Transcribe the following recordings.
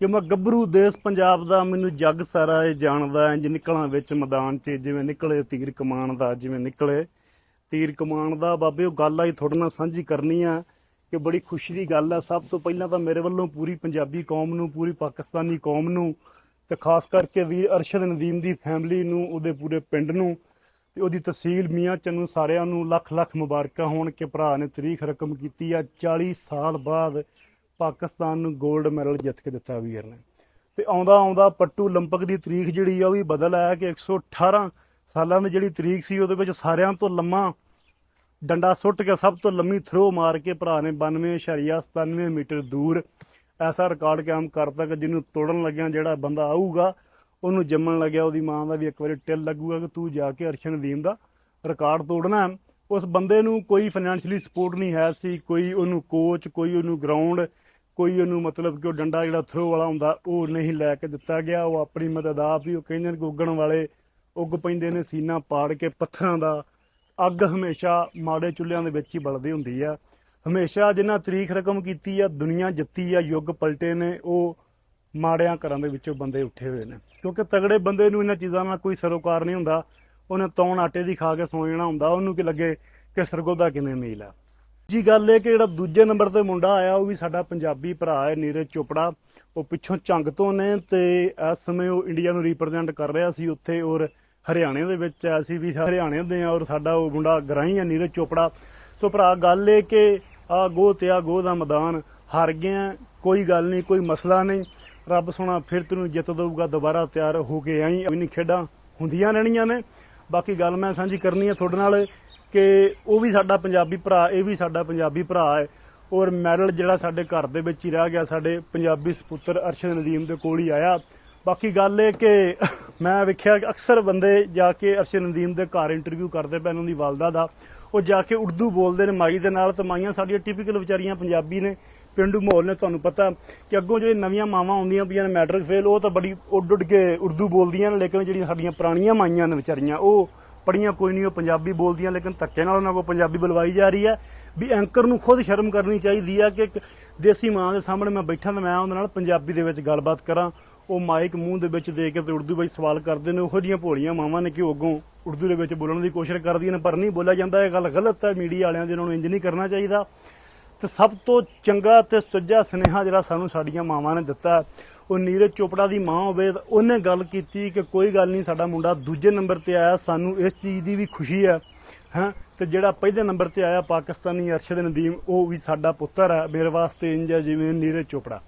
ਕਿ ਮੈਂ ਗੱਭਰੂ ਦੇਸ਼ ਪੰਜਾਬ ਦਾ ਮੈਨੂੰ ਜੱਗ ਸਾਰਾ ਇਹ ਜਾਣਦਾ ਇੰਜ ਨਿਕਲਾਂ ਵਿੱਚ ਮੈਦਾਨ 'ਚ, ਜਿਵੇਂ ਨਿਕਲੇ ਤੀਰ ਕਮਾਨ ਦਾ, ਜਿਵੇਂ ਨਿਕਲੇ ਤੀਰ ਕਮਾਨ ਦਾ। ਬਾਬੇ, ਉਹ ਗੱਲ ਆਈ ਤੁਹਾਡੇ ਨਾਲ ਸਾਂਝੀ ਕਰਨੀ ਆ ਕਿ ਬੜੀ ਖੁਸ਼ੀ ਦੀ ਗੱਲ ਆ। ਸਭ ਤੋਂ ਪਹਿਲਾਂ ਤਾਂ ਮੇਰੇ ਵੱਲੋਂ ਪੂਰੀ ਪੰਜਾਬੀ ਕੌਮ ਨੂੰ, ਪੂਰੀ ਪਾਕਿਸਤਾਨੀ ਕੌਮ ਨੂੰ ਤੇ ਖਾਸ ਕਰਕੇ ਵੀ ਅਰਸ਼ਦ ਨਦੀਮ ਦੀ ਫੈਮਿਲੀ ਨੂੰ, ਉਹਦੇ ਪੂਰੇ ਪਿੰਡ ਨੂੰ ਤੇ ਉਹਦੀ ਤਹਿਸੀਲ ਮੀਆਂ ਚੰਨੂ ਸਾਰਿਆਂ ਨੂੰ ਲੱਖ ਲੱਖ ਮੁਬਾਰਕਾਂ ਹੋਣ ਕਿ ਭਰਾ ਨੇ ਤਰੀਖ ਰਕਮ ਕੀਤੀ ਆ। 40 ਸਾਲ ਬਾਅਦ ਪਾਕਿਸਤਾਨ ਨੂੰ 골ਡ ਮੈਡਲ ਜਿੱਤ ਕੇ ਦਿੱਤਾ ਵੀਰ ਨੇ। ਤੇ ਆਉਂਦਾ ਆਉਂਦਾ ਪੱਟੂ 올림픽 ਦੀ ਤਾਰੀਖ ਜਿਹੜੀ ਆ, ਉਹ ਵੀ ਬਦਲ ਆਇਆ ਕਿ 118 ਸਾਲਾਂ ਦੀ ਜਿਹੜੀ ਤਾਰੀਖ ਸੀ, ਉਹਦੇ ਵਿੱਚ ਸਾਰਿਆਂ ਤੋਂ ਲੰਮਾ ਡੰਡਾ ਸੁੱਟ ਕੇ, ਸਭ ਤੋਂ ਲੰਮੀ ਥਰੋ ਮਾਰ ਕੇ ਭਰਾ ਨੇ 92.97 ਮੀਟਰ ਦੂਰ ਐਸਾ ਰਿਕਾਰਡ ਕਾਇਮ ਕਰਤਾ ਕਿ ਜਿਹਨੂੰ ਤੋੜਨ ਲੱਗਿਆ ਜਿਹੜਾ ਬੰਦਾ ਆਊਗਾ, ਉਹਨੂੰ ਜੰਮਣ ਲੱਗਿਆ ਉਹਦੀ ਮਾਂ ਦਾ ਵੀ ਇੱਕ ਵਾਰੀ ਟਿਲ ਲੱਗੂਗਾ ਕਿ ਤੂੰ ਜਾ ਕੇ ਅਰਸ਼ਨ ਦੀਮ ਦਾ ਰਿਕਾਰਡ ਤੋੜਨਾ ਉਸ ਬੰਦੇ ਨੂੰ ਕੋਈ ਫਾਈਨੈਂਸ਼ੀਅਲੀ ਸਪੋਰਟ ਨਹੀਂ ਹੈ ਸੀ, ਕੋਈ ਉਹਨੂੰ ਕੋਚ ਕੋਈ ਉਹਨੂੰ ਗਰਾਊਂਡ ਕੋਈ ਉਹਨੂੰ ਮਤਲਬ ਕਿ ਉਹ ਡੰਡਾ ਜਿਹੜਾ ਥਰੋ ਵਾਲਾ ਹੁੰਦਾ, ਉਹ ਨਹੀਂ ਲੈ ਕੇ ਦਿੱਤਾ ਗਿਆ। ਉਹ ਆਪਣੀ ਮਦਦ ਆਪ ਹੀ ਉਹ ਕਹਿੰਦੇ ਨੇ ਕਿ ਉੱਗਣ ਵਾਲੇ ਉੱਗ ਪੈਂਦੇ ਨੇ ਸੀਨਾ ਪਾੜ ਕੇ ਪੱਥਰਾਂ ਦਾ। ਅੱਗ ਹਮੇਸ਼ਾ ਮਾੜੇ ਚੁੱਲ੍ਹਿਆਂ ਦੇ ਵਿੱਚ ਹੀ ਬਲਦੀ ਹੁੰਦੀ ਆ। ਹਮੇਸ਼ਾ ਜਿਨ੍ਹਾਂ ਤਰੀਖ ਰਕਮ ਕੀਤੀ ਆ, ਦੁਨੀਆ ਜਿੱਤੀ ਆ, ਯੁੱਗ ਪਲਟੇ ਨੇ, ਉਹ ਮਾੜਿਆਂ ਘਰਾਂ ਦੇ ਵਿੱਚੋਂ ਬੰਦੇ ਉੱਠੇ ਹੋਏ ਨੇ। ਕਿਉਂਕਿ ਤਗੜੇ ਬੰਦੇ ਨੂੰ ਇਹਨਾਂ ਚੀਜ਼ਾਂ ਨਾਲ ਕੋਈ ਸਰੋਕਾਰ ਨਹੀਂ ਹੁੰਦਾ। ਉਹਨੇ ਤੌਣ ਆਟੇ ਦੀ ਖਾ ਕੇ ਸੌਂ ਜਾਣਾ ਹੁੰਦਾ। ਉਹਨੂੰ ਕੀ ਲੱਗੇ ਕਿ ਸਰਗੋਦਾ ਕਿਵੇਂ ਮੀਲ ਆ? ਜੀ ਗੱਲ ਇਹ ਕਿ ਜਿਹੜਾ ਦੂਜੇ ਨੰਬਰ ਤੇ ਮੁੰਡਾ ਆਇਆ, ਉਹ ਵੀ ਸਾਡਾ ਪੰਜਾਬੀ ਭਰਾ ਹੈ, ਨੀਰਜ ਚੋਪੜਾ। ਉਹ ਪਿੱਛੋਂ ਝੰਗ ਤੋਂ ਨੇ ਤੇ ਇਸ ਸਮੇਂ ਉਹ ਇੰਡੀਆ ਨੂੰ ਰਿਪਰੈਜ਼ੈਂਟ ਕਰ ਰਿਹਾ ਸੀ ਉੱਥੇ ਔਰ ਹਰਿਆਣੇ ਦੇ ਵਿੱਚ ਅਸੀਂ ਵੀ ਹਰਿਆਣੇ ਦੇ ਆ ਔਰ ਸਾਡਾ ਉਹ ਮੁੰਡਾ ਗਰਾਈ ਹੈ, ਨੀਰਜ ਚੋਪੜਾ। ਸੋ ਭਰਾ, ਗੱਲ ਇਹ ਕਿ ਆ ਗੋ ਤੇ ਆ ਗੋ ਦਾ ਮੈਦਾਨ ਹਾਰ ਗਿਆ ਕੋਈ ਗੱਲ ਨਹੀਂ, ਕੋਈ ਮਸਲਾ ਨਹੀਂ। ਰੱਬ ਸੋਣਾ ਫਿਰ ਤੈਨੂੰ ਜਿੱਤ ਦਊਗਾ, ਦੁਬਾਰਾ ਤਿਆਰ ਹੋ ਕੇ ਆਈ। ਵੀ ਨਹੀਂ ਖੇਡਾਂ ਹੁੰਦੀਆਂ ਰਹਿਣੀਆਂ ਨੇ। ਬਾਕੀ ਗੱਲ ਮੈਂ ਸਾਂਝੀ ਕਰਨੀ ਹੈ ਤੁਹਾਡੇ ਨਾਲ। ਕਿ ਉਹ ਵੀ ਸਾਡਾ ਪੰਜਾਬੀ ਭਰਾ, ਇਹ ਵੀ ਸਾਡਾ ਪੰਜਾਬੀ ਭਰਾ ਹੈ। ਔਰ ਮੈਡਲ ਜਿਹੜਾ ਸਾਡੇ ਘਰ ਦੇ ਵਿੱਚ ਹੀ ਰਹਿ ਗਿਆ, ਸਾਡੇ ਪੰਜਾਬੀ ਸੁਪੁੱਤਰ ਅਰਸ਼ਦ ਨਦੀਮ ਦੇ ਕੋਲ ਹੀ ਆਇਆ। ਬਾਕੀ ਗੱਲ ਇਹ ਕਿ ਮੈਂ ਵੇਖਿਆ ਕਿ ਅਕਸਰ ਬੰਦੇ ਜਾ ਕੇ ਅਰਸ਼ਦ ਨਦੀਮ ਦੇ ਘਰ ਇੰਟਰਵਿਊ ਕਰਦੇ ਪਏ ਉਹਨਾਂ ਦੀ ਵਾਲਦਾ ਦਾ। ਉਹ ਜਾ ਕੇ ਉਰਦੂ ਬੋਲਦੇ ਨੇ, ਮਾਈ ਦੇ ਨਾਲ ਤੇ ਮਾਈਆਂ ਸਾਡੀਆਂ ਟਿਪੀਕਲ ਵਿਚਾਰੀਆਂ ਪੰਜਾਬੀ ਨੇ, ਪਿੰਡੂ ਮਾਹੌਲ ਨੇ, ਤੁਹਾਨੂੰ ਪਤਾ ਕਿ ਅੱਗੋਂ ਜਿਹੜੇ ਨਵੀਆਂ ਮਾਵਾਂ ਆਉਂਦੀਆਂ ਪਈਆਂ ਨੇ ਮੈਟ੍ਰਿਕ ਫੇਲ ਉਹ ਤਾਂ ਬੜੀ ਉੱਡ ਉੱਡ ਕੇ ਉਰਦੂ ਬੋਲਦੀਆਂ ਨੇ, ਲੇਕਿਨ ਜਿਹੜੀਆਂ ਸਾਡੀਆਂ ਪੁਰਾਣੀਆਂ ਮਾਈਆਂ ਨੇ ਵਿਚਾਰੀਆਂ, ਉਹ ਪੜੀਆਂ ਕੋਈ ਨਹੀਂ, ਉਹ ਪੰਜਾਬੀ ਬੋਲਦੀਆਂ, ਲੇਕਿਨ ਧੱਕੇ ਨਾਲ ਉਹਨਾਂ ਕੋਲ ਪੰਜਾਬੀ ਬੁਲਵਾਈ ਜਾ ਰਹੀ ਹੈ। ਵੀ ਐਂਕਰ ਨੂੰ ਖੁਦ ਸ਼ਰਮ ਕਰਨੀ ਚਾਹੀਦੀ ਹੈ ਕਿ ਦੇਸੀ ਮਾਂ ਦੇ ਸਾਹਮਣੇ ਮੈਂ ਬੈਠਾ ਤਾਂ ਮੈਂ ਉਹਨਾਂ ਨਾਲ ਪੰਜਾਬੀ ਦੇ ਵਿੱਚ ਗੱਲਬਾਤ ਕਰਾਂ। ਉਹ ਮਾਈਕ ਮੂੰਹ ਦੇ ਵਿੱਚ ਦੇ ਕੇ ਤੇ ਉਰਦੂ ਵਿੱਚ ਸਵਾਲ ਕਰਦੇ ਨੇ, ਉਹੋ ਜਿਹੀਆਂ ਭੋਲੀਆਂ ਮਾਵਾਂ ਨੇ ਕਿ ਉਹ ਅੱਗੋਂ ਉਰਦੂ ਦੇ ਵਿੱਚ ਬੋਲਣ ਦੀ ਕੋਸ਼ਿਸ਼ ਕਰਦੀਆਂ ਨੇ, ਪਰ ਨਹੀਂ ਬੋਲਿਆ ਜਾਂਦਾ। ਇਹ ਗੱਲ ਗਲਤ ਹੈ, ਮੀਡੀਆ ਵਾਲਿਆਂ ਦੇ ਨੂੰ ਇੰਜ ਨਹੀਂ ਕਰਨਾ ਚਾਹੀਦਾ। ਤੇ ਸਭ ਤੋਂ ਚੰਗਾ ਤੇ ਸੁੱਜਾ ਸੁਨੇਹਾ ਜਿਹੜਾ ਸਾਨੂੰ ਸਾਡੀਆਂ ਮਾਵਾਂ ਨੇ ਦਿੱਤਾ ਉਹ ਨੀਰਜ ਚੋਪੜਾ ਦੀ ਮਾਂ ਹੋਵੇ ਤਾਂ ਉਹਨੇ ਗੱਲ ਕੀਤੀ ਕਿ ਕੋਈ ਗੱਲ ਨਹੀਂ, ਸਾਡਾ ਮੁੰਡਾ ਦੂਜੇ ਨੰਬਰ ਤੇ ਆਇਆ, ਸਾਨੂੰ ਇਸ ਚੀਜ਼ ਦੀ ਵੀ ਖੁਸ਼ੀ ਹੈ, ਹਾਂ? ਤੇ ਜਿਹੜਾ ਪਹਿਲੇ ਨੰਬਰ ਤੇ ਆਇਆ, ਪਾਕਿਸਤਾਨੀ ਅਰਸ਼ਦ ਨਦੀਮ, ਉਹ ਵੀ ਸਾਡਾ ਪੁੱਤਰ ਹੈ, ਮੇਰੇ ਵਾਸਤੇ ਇੰਜ ਹੈ ਜਿਵੇਂ ਨੀਰਜ ਚੋਪੜਾ।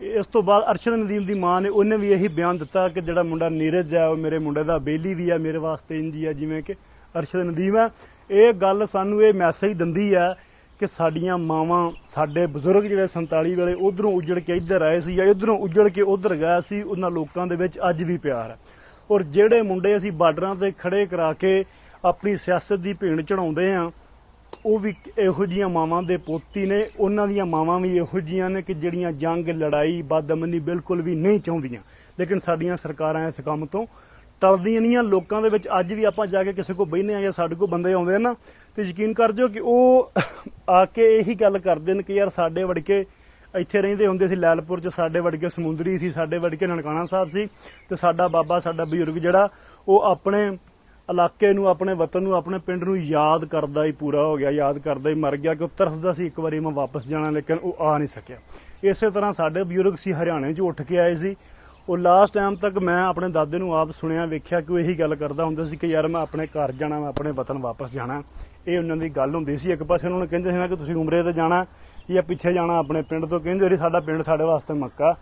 ਇਸ ਤੋਂ ਬਾਅਦ ਅਰਸ਼ਦ ਨਦੀਮ ਦੀ ਮਾਂ ਨੇ ਉਹਨੇ ਵੀ ਇਹੀ ਬਿਆਨ ਦਿੱਤਾ ਕਿ ਜਿਹੜਾ ਮੁੰਡਾ ਨੀਰਜ ਹੈ, ਉਹ ਮੇਰੇ ਮੁੰਡੇ ਦਾ ਬੇਲੀ ਵੀ ਹੈ, ਮੇਰੇ ਵਾਸਤੇ ਇੰਜ ਹੀ ਹੈ, ਜਿਵੇਂ ਕਿ ਅਰਸ਼ਦ ਨਦੀਮ ਹੈ। ਇਹ ਗੱਲ ਸਾਨੂੰ ਇਹ ਮੈਸੇਜ ਦਿੰਦੀ ਹੈ ਕਿ ਸਾਡੀਆਂ ਮਾਵਾਂ, ਸਾਡੇ ਬਜ਼ੁਰਗ ਜਿਹੜੇ 47 ਵੇਲੇ ਉਧਰੋਂ ਉਜੜ ਕੇ ਇੱਧਰ ਆਏ ਸੀ ਜਾਂ ਇਧਰੋਂ ਉਜੜ ਕੇ ਉਧਰ ਗਏ ਸੀ, ਉਹਨਾਂ ਲੋਕਾਂ ਦੇ ਵਿੱਚ ਅੱਜ ਵੀ ਪਿਆਰ ਹੈ। ਔਰ ਜਿਹੜੇ ਮੁੰਡੇ ਅਸੀਂ ਬਾਰਡਰਾਂ ਤੇ ਖੜੇ ਕਰਾ ਕੇ ਆਪਣੀ ਸਿਆਸਤ ਦੀ ਭੇਣ ਚੜਾਉਂਦੇ ਆ ਉਹ ਵੀ ਇਹੋ ਜੀਆਂ ਮਾਵਾਂ ਦੇ ਪੋਤੀ ਨੇ। ਉਹਨਾਂ ਦੀਆਂ ਮਾਵਾਂ ਵੀ ਇਹੋ ਜੀਆਂ ਨੇ ਕਿ ਜਿਹੜੀਆਂ ਜੰਗ, ਲੜਾਈ, ਬਦਅਮਨੀ ਬਿਲਕੁਲ ਵੀ ਨਹੀਂ ਚਾਹੁੰਦੀਆਂ। ਲੇਕਿਨ ਸਾਡੀਆਂ ਸਰਕਾਰਾਂ ਇਸ ਕੰਮ ਤੋਂ ਟਲਦੀਆਂ ਨਹੀਂ ਆ, ਲੋਕਾਂ ਦੇ ਵਿੱਚ ਅੱਜ ਵੀ ਆਪਾਂ ਜਾ ਕੇ ਕਿਸੇ ਕੋ ਬਹਿਨੇ ਆ ਜਾਂ ਸਾਡੇ ਕੋ ਬੰਦੇ ਆਉਂਦੇ ਆ ਨਾ, ਤੇ ਯਕੀਨ ਕਰ ਜਿਓ ਕਿ ਉਹ ਆ ਕੇ ਇਹੀ ਗੱਲ ਕਰਦੇ ਨੇ ਕਿ ਯਾਰ ਸਾਡੇ ਵੜਕੇ ਇੱਥੇ ਰਹਿੰਦੇ ਹੁੰਦੇ ਸੀ, ਲੈਲਪੁਰ ਚ ਸਾਡੇ ਵੜਕੇ ਸਮੁੰਦਰੀ ਸੀ, ਸਾਡੇ ਵੜਕੇ ਨਨਕਾਣਾ ਸਾਹਿਬ ਸੀ, ਤੇ ਸਾਡਾ ਬਾਬਾ, ਸਾਡਾ ਬਜ਼ੁਰਗ ਜਿਹੜਾ, ਉਹ ਆਪਣੇ ਇਲਾਕੇ ਨੂੰ, ਆਪਣੇ ਵਤਨ ਨੂੰ, ਆਪਣੇ ਪਿੰਡ ਨੂੰ ਯਾਦ ਕਰਦਾ ਹੀ ਪੂਰਾ ਹੋ ਗਿਆ, ਯਾਦ ਕਰਦਾ ਹੀ ਮਰ ਗਿਆ ਕਿ ਉਹ ਤਰਸਦਾ ਸੀ, ਇੱਕ ਵਾਰੀ ਮੈਂ ਵਾਪਸ ਜਾਣਾ, ਲੇਕਿਨ ਉਹ ਆ ਨਹੀਂ ਸਕਿਆ। ਇਸੇ ਤਰ੍ਹਾਂ ਸਾਡੇ ਬਜ਼ੁਰਗ ਸੀ, ਹਰਿਆਣੇ 'ਚ ਉੱਠ ਕੇ ਆਏ ਸੀ ਉਹ ਲਾਸਟ ਟਾਈਮ ਤੱਕ ਮੈਂ ਆਪਣੇ ਦਾਦੇ ਨੂੰ ਆਪ ਸੁਣਿਆ, ਵੇਖਿਆ ਕਿ ਉਹ ਇਹੀ ਗੱਲ ਕਰਦਾ ਹੁੰਦਾ ਸੀ ਕਿ ਯਾਰ ਮੈਂ ਆਪਣੇ ਘਰ ਜਾਣਾ, ਮੈਂ ਆਪਣੇ ਵਤਨ ਵਾਪਸ ਜਾਣਾ। ਇਹ ਉਹਨਾਂ ਦੀ ਗੱਲ ਹੁੰਦੀ ਸੀ। ਇੱਕ ਪਾਸੇ ਉਹਨਾਂ ਨੂੰ ਕਹਿੰਦੇ ਸੀ ਨਾ ਕਿ ਤੁਸੀਂ ਉਮਰੇ ਤੇ ਜਾਣਾ ਜਾਂ ਪਿੱਛੇ ਜਾਣਾ ਆਪਣੇ ਪਿੰਡ ਤੋਂ, ਕਹਿੰਦੇ ਸੀ ਸਾਡਾ ਪਿੰਡ ਸਾਡੇ ਵਾਸਤੇ ਮੱਕਾ,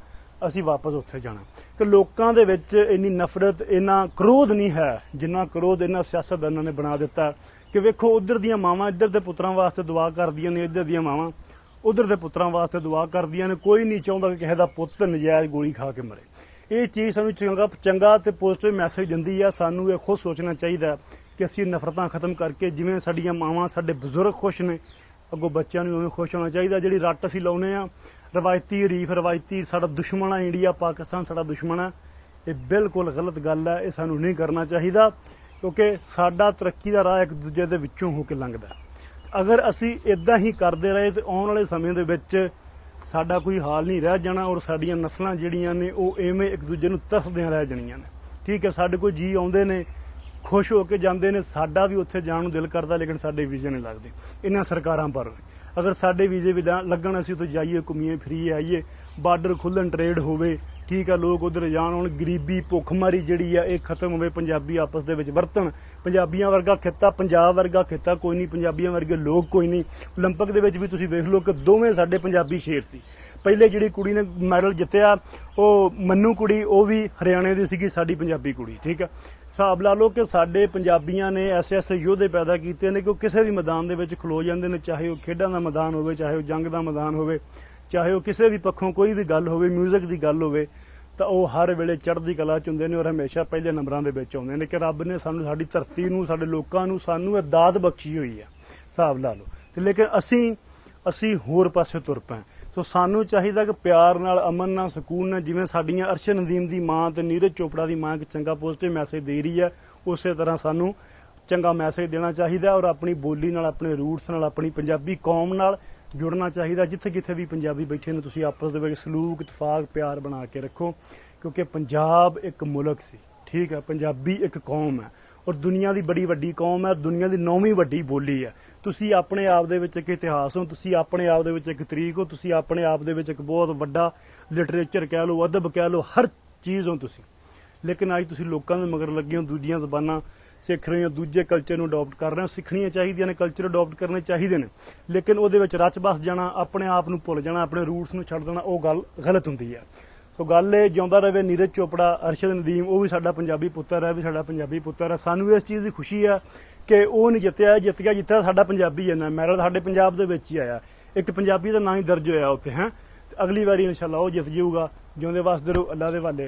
ਅਸੀਂ ਵਾਪਸ ਉੱਥੇ ਜਾਣਾ। ਕਿ ਲੋਕਾਂ ਦੇ ਵਿੱਚ ਇੰਨੀ ਨਫ਼ਰਤ, ਇੰਨਾ ਕ੍ਰੋਧ ਨਹੀਂ ਹੈ, ਜਿੰਨਾ ਕ੍ਰੋਧ ਇਹਨਾਂ ਸਿਆਸਤਦਾਨਾਂ ਨੇ ਬਣਾ ਦਿੱਤਾ। ਕਿ ਵੇਖੋ, ਉਧਰ ਦੀਆਂ ਮਾਵਾਂ, ਇੱਧਰ ਦੇ ਪੁੱਤਰਾਂ ਵਾਸਤੇ ਦੁਆ ਕਰਦੀਆਂ ਨੇ, ਇੱਧਰ ਦੀਆਂ ਮਾਵਾਂ। ਉਧਰ ਦੇ ਪੁੱਤਰਾਂ ਵਾਸਤੇ ਦੁਆ ਕਰਦੀਆਂ ਨੇ, ਕੋਈ ਨਹੀਂ ਚਾਹੁੰਦਾ ਕਿ ਕਿਸੇ ਦਾ ਪੁੱਤ ਨਜਾਇਜ਼ ਗੋਲੀ ਖਾ ਕੇ ਮਰੇ। ਇਹ ਚੀਜ਼ ਸਾਨੂੰ ਚੰਗਾ ਚੰਗਾ ਤੇ ਪੋਜ਼ਿਟਿਵ ਮੈਸੇਜ ਦਿੰਦੀ ਆ। ਸਾਨੂੰ ਇਹ ਖੁਦ ਸੋਚਣਾ ਚਾਹੀਦਾ ਕਿ ਅਸੀਂ ਨਫ਼ਰਤਾਂ ਖਤਮ ਕਰਕੇ ਜਿਵੇਂ ਸਾਡੀਆਂ ਮਾਵਾਂ ਸਾਡੇ ਬਜ਼ੁਰਗ ਖੁਸ਼ ਨੇ, ਅੱਗੋਂ ਬੱਚਿਆਂ ਨੂੰ ਉਵੇਂ ਖੁਸ਼ ਹੋਣਾ ਚਾਹੀਦਾ। ਜਿਹੜੀ ਰੱਟ ਅਸੀਂ ਲਾਉਨੇ ਆ, ਰਵਾਇਤੀ, ਰੀਫ ਰਵਾਇਤੀ, ਸਾਡਾ ਦੁਸ਼ਮਣ ਆ ਇੰਡੀਆ, ਪਾਕਿਸਤਾਨ ਸਾਡਾ ਦੁਸ਼ਮਣ ਆ, ਇਹ ਬਿਲਕੁਲ ਗਲਤ ਗੱਲ ਹੈ ਇਹ ਸਾਨੂੰ ਨਹੀਂ ਕਰਨਾ ਚਾਹੀਦਾ, ਕਿਉਂਕਿ ਸਾਡਾ ਤਰੱਕੀ ਦਾ ਰਾਹ ਇੱਕ ਦੂਜੇ ਦੇ ਵਿੱਚੋਂ ਹੋ ਕੇ ਲੰਘਦਾ। ਅਗਰ ਅਸੀਂ ਇਦਾਂ ਹੀ ਕਰਦੇ ਰਹੇ ਤੇ ਆਉਣ ਵਾਲੇ ਸਮੇਂ ਦੇ ਵਿੱਚ ਸਾਡਾ ਕੋਈ ਹਾਲ ਨਹੀਂ ਰਹਿ ਜਾਣਾ ਔਰ ਸਾਡੀਆਂ ਨਸਲਾਂ ਜਿਹੜੀਆਂ ਨੇ ਉਹ ਐਵੇਂ ਇੱਕ ਦੂਜੇ ਨੂੰ ਤਰਸਦਿਆਂ ਰਹਿ ਜਾਣੀਆਂ ਨੇ। ਠੀਕ ਹੈ, ਸਾਡੇ ਕੋਲ ਜੀ ਆਉਂਦੇ ਨੇ, ਖੁਸ਼ ਹੋ ਕੇ ਜਾਂਦੇ ਨੇ, ਸਾਡਾ ਵੀ ਉੱਥੇ ਜਾਣ ਨੂੰ ਦਿਲ ਕਰਦਾ ਲੇਕਿਨ ਸਾਡੇ ਵੀਜ਼ੇ ਨਹੀਂ ਲੱਗਦੇ। ਇਹਨਾਂ ਸਰਕਾਰਾਂ ਪਰ ਅਗਰ ਸਾਡੇ ਵੀਜ਼ੇ ਵੀ ਲੱਗਣ, ਅਸੀਂ ਉੱਥੇ ਜਾਈਏ, ਘੁੰਮੀਏ, ਫਿਰੀਏ, ਆਈਏ, ਬਾਰਡਰ ਖੁੱਲਣ ਟ੍ਰੇਡ ਹੋਵੇ ਠੀਕ ਆ ਲੋਕ ਉਧਰ ਜਾਣ ਹੁਣ ਗਰੀਬੀ ਭੁੱਖਮਰੀ ਜਿਹੜੀ ਆ ਇਹ ਖਤਮ ਹੋਵੇ ਪੰਜਾਬੀ ਆਪਸ ਦੇ ਵਿੱਚ ਵਰਤਣ ਪੰਜਾਬੀਆਂ ਵਰਗਾ ਖਿੱਤਾ ਪੰਜਾਬ ਵਰਗਾ ਖਿੱਤਾ ਕੋਈ ਨਹੀਂ ਪੰਜਾਬੀਆਂ ਵਰਗੇ ਲੋਕ ਕੋਈ ਨਹੀਂ 올림픽 ਦੇ ਵਿੱਚ ਵੀ ਤੁਸੀਂ ਵੇਖ ਲਓ ਕਿ ਦੋਵੇਂ ਸਾਡੇ ਪੰਜਾਬੀ ਸ਼ੇਰ ਸੀ ਪਹਿਲੇ ਜਿਹੜੀ ਕੁੜੀ ਨੇ ਮੈਡਲ ਜਿੱਤਿਆ ਉਹ ਮੰਨੂ ਕੁੜੀ ਉਹ ਵੀ ਹਰਿਆਣੇ ਦੀ ਸੀਗੀ ਸਾਡੀ ਪੰਜਾਬੀ ਕੁੜੀ ਠੀਕ ਆ ਹਿਸਾਬ ਲਾ ਲਓ ਕਿ ਸਾਡੇ ਪੰਜਾਬੀਆਂ ਨੇ ਐਸੇ ਐਸੇ ਯੋਧੇ ਪੈਦਾ ਕੀਤੇ ਨੇ ਕਿ ਉਹ ਕਿਸੇ ਵੀ ਮੈਦਾਨ ਦੇ ਵਿੱਚ ਖਲੋ ਜਾਂਦੇ ਨੇ ਚਾਹੇ ਉਹ ਖੇਡਾਂ ਦਾ ਮੈਦਾਨ ਹੋਵੇ ਚਾਹੇ ਉਹ ਜੰਗ ਦਾ ਮੈਦਾਨ ਹੋਵੇ ਚਾਹੇ ਉਹ ਕਿਸੇ ਵੀ ਪੱਖੋਂ ਕੋਈ ਵੀ ਗੱਲ ਹੋਵੇ 뮤직 ਦੀ ਗੱਲ ਹੋਵੇ, ਤਾਂ ਉਹ ਹਰ ਵੇਲੇ ਚੜ੍ਹਦੀ ਕਲਾ ਚ ਹੁੰਦੇ ਨੇ ਔਰ ਹਮੇਸ਼ਾ ਪਹਿਲੇ ਨੰਬਰਾਂ ਦੇ ਵਿੱਚ ਆਉਂਦੇ ਨੇ ਕਿ ਰੱਬ ਨੇ ਸਾਨੂੰ, ਸਾਡੀ ਧਰਤੀ ਨੂੰ, ਸਾਡੇ ਲੋਕਾਂ ਨੂੰ, ਸਾਨੂੰ ਇਹ ਦਾਤ ਬਖਸ਼ੀ ਹੋਈ ਹੈ। ਹਿਸਾਬ ਲਾ ਲਓ। ਤੇ ਲੇਕਿਨ ਅਸੀਂ ਅਸੀਂ ਹੋਰ ਪਾਸੇ ਤੁਰ ਪਏ। ਸੋ ਸਾਨੂੰ ਚਾਹੀਦਾ ਕਿ ਪਿਆਰ ਨਾਲ, ਅਮਨ ਨਾਲ, ਸਕੂਨ ਨਾਲ, ਜਿਵੇਂ ਸਾਡੀਆਂ ਅਰਸ਼ ਨਦੀਮ ਦੀ ਮਾਂ ਤੇ ਨੀਰਜ ਚੋਪੜਾ ਦੀ ਮਾਂ ਇੱਕ ਚੰਗਾ ਪੋਜ਼ਿਟਿਵ ਮੈਸੇਜ ਦੇ ਰਹੀ ਹੈ, ਉਸੇ ਤਰ੍ਹਾਂ ਸਾਨੂੰ ਚੰਗਾ ਮੈਸੇਜ ਦੇਣਾ ਚਾਹੀਦਾ ਔਰ ਆਪਣੀ ਬੋਲੀ ਨਾਲ, ਆਪਣੇ ਰੂਟਸ ਨਾਲ, ਆਪਣੀ ਪੰਜਾਬੀ ਕੌਮ ਨਾਲ ਜੁੜਨਾ ਚਾਹੀਦਾ ਜਿੱਥੇ ਜਿੱਥੇ ਵੀ ਪੰਜਾਬੀ ਬੈਠੇ ਨੇ, ਤੁਸੀਂ ਆਪਸ ਦੇ ਵਿੱਚ ਸਲੂਕ, ਇਤਫਾਕ, ਪਿਆਰ ਬਣਾ ਕੇ ਰੱਖੋ, ਕਿਉਂਕਿ ਪੰਜਾਬ ਇੱਕ ਮੁਲਕ ਸੀ, ਠੀਕ ਹੈ, ਪੰਜਾਬੀ ਇੱਕ ਕੌਮ ਹੈ ਔਰ ਦੁਨੀਆ ਦੀ ਬੜੀ ਵੱਡੀ ਕੌਮ ਹੈ, ਦੁਨੀਆ ਦੀ ਨੌਵੀਂ ਵੱਡੀ ਬੋਲੀ ਹੈ। ਤੁਸੀਂ ਆਪਣੇ ਆਪ ਦੇ ਵਿੱਚ ਇੱਕ ਇਤਿਹਾਸ ਹੋ, ਤੁਸੀਂ ਆਪਣੇ ਆਪ ਦੇ ਵਿੱਚ ਇੱਕ ਤਰੀਕ ਹੋ, ਤੁਸੀਂ ਆਪਣੇ ਆਪ ਦੇ ਵਿੱਚ ਇੱਕ ਬਹੁਤ ਵੱਡਾ ਲਿਟਰੇਚਰ ਕਹਿ ਲਓ, ਅਦਬ ਕਹਿ ਲਓ, ਹਰ ਚੀਜ਼ ਹੋ ਤੁਸੀਂ। ਲੇਕਿਨ ਅੱਜ ਤੁਸੀਂ ਲੋਕਾਂ ਦੇ ਮਗਰ ਲੱਗੇ ਹੋ, ਦੂਜੀਆਂ ਜ਼ਬਾਨਾਂ ਸਿੱਖ ਰਹੇ ਹੋ, ਦੂਜੇ ਕਲਚਰ ਨੂੰ ਅਡਾਪਟ ਕਰ ਰਹੇ ਹੋ। ਸਿੱਖਣੀਆਂ ਚਾਹੀਦੀਆਂ ਨੇ ਕਲਚਰ ਅਡਾਪਟ ਕਰਨੇ ਚਾਹੀਦੇ ਨੇ। ਲੇਕਿਨ ਉਹਦੇ ਵਿੱਚ ਰਚ ਬਸ ਜਾਣਾ, ਆਪਣੇ ਆਪ ਨੂੰ ਭੁੱਲ ਜਾਣਾ, ਆਪਣੇ ਰੂਟਸ ਨੂੰ ਛੱਡ ਦੇਣਾ, ਉਹ ਗੱਲ ਗਲਤ ਹੁੰਦੀ ਹੈ। ਸੋ ਗੱਲ ਇਹ ਜਿਉਂਦਾ ਰਵੇ ਨੀਰਜ ਚੋਪੜਾ, ਅਰਸ਼ਦ ਨਦੀਮ, ਉਹ ਵੀ ਸਾਡਾ ਪੰਜਾਬੀ ਪੁੱਤਰ ਹੈ ਵੀ ਸਾਡਾ ਪੰਜਾਬੀ ਪੁੱਤਰ ਹੈ। ਸਾਨੂੰ ਇਸ ਚੀਜ਼ ਦੀ ਖੁਸ਼ੀ ਹੈ ਕਿ ਉਹ ਨਹੀਂ ਜਿੱਤਿਆ, ਜਿੱਤ ਗਿਆ ਜਿੱਤਿਆ ਸਾਡਾ ਪੰਜਾਬੀ ਹੈ। ਨਾ ਮੈਡਲ ਸਾਡੇ ਪੰਜਾਬ ਦੇ ਵਿੱਚ ਹੀ ਆਇਆ। ਇੱਕ ਪੰਜਾਬੀ ਦਾ ਨਾਂ ਹੀ ਦਰਜ ਹੋਇਆ ਉੱਥੇ, ਹੈ। ਅਗਲੀ ਵਾਰੀ ਇਨਸ਼ਾਅੱਲਾ ਉਹ ਜਿੱਤ ਜਾਊਗਾ। ਜਿਉਂਦੇ ਵਾਸਤੇ ਰਹੋ ਅੱਲਾ ਦੇ ਵਾਲੇ